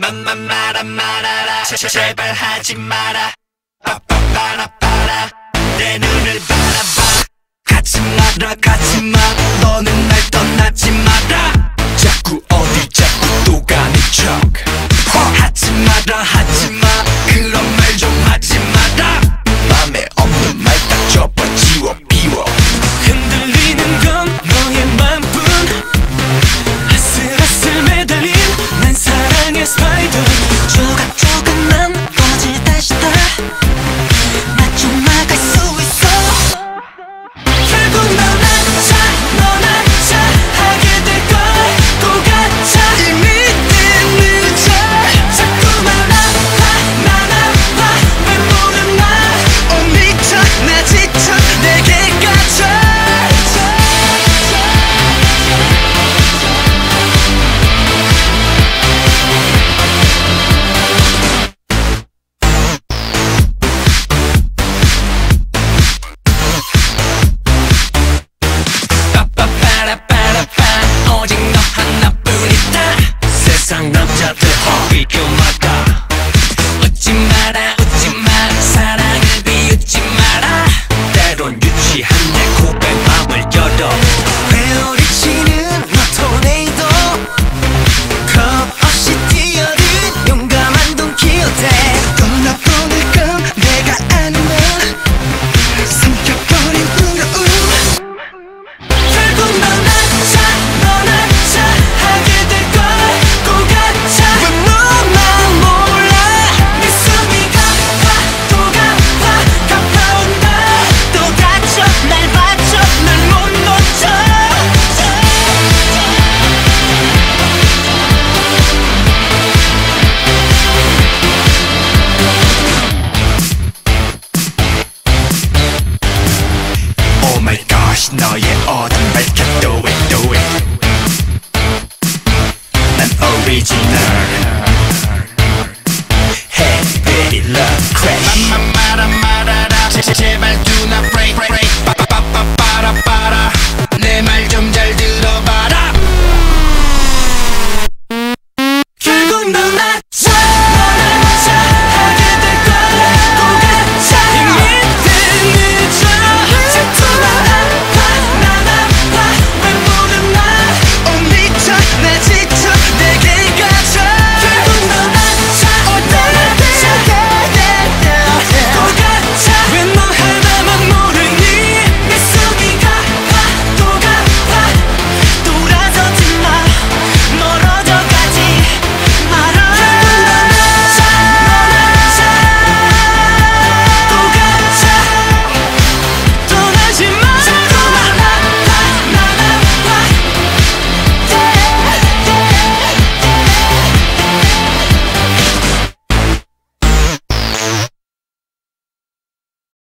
맘마 말아 말아라. 제발 하지 마라. 빠빠빠라빠라. 내 눈을 바라봐. 같이 말아 같이 마 너는 날 떠나지 마라. 취한 내 고백 맘을 열어. original. Hey baby love crash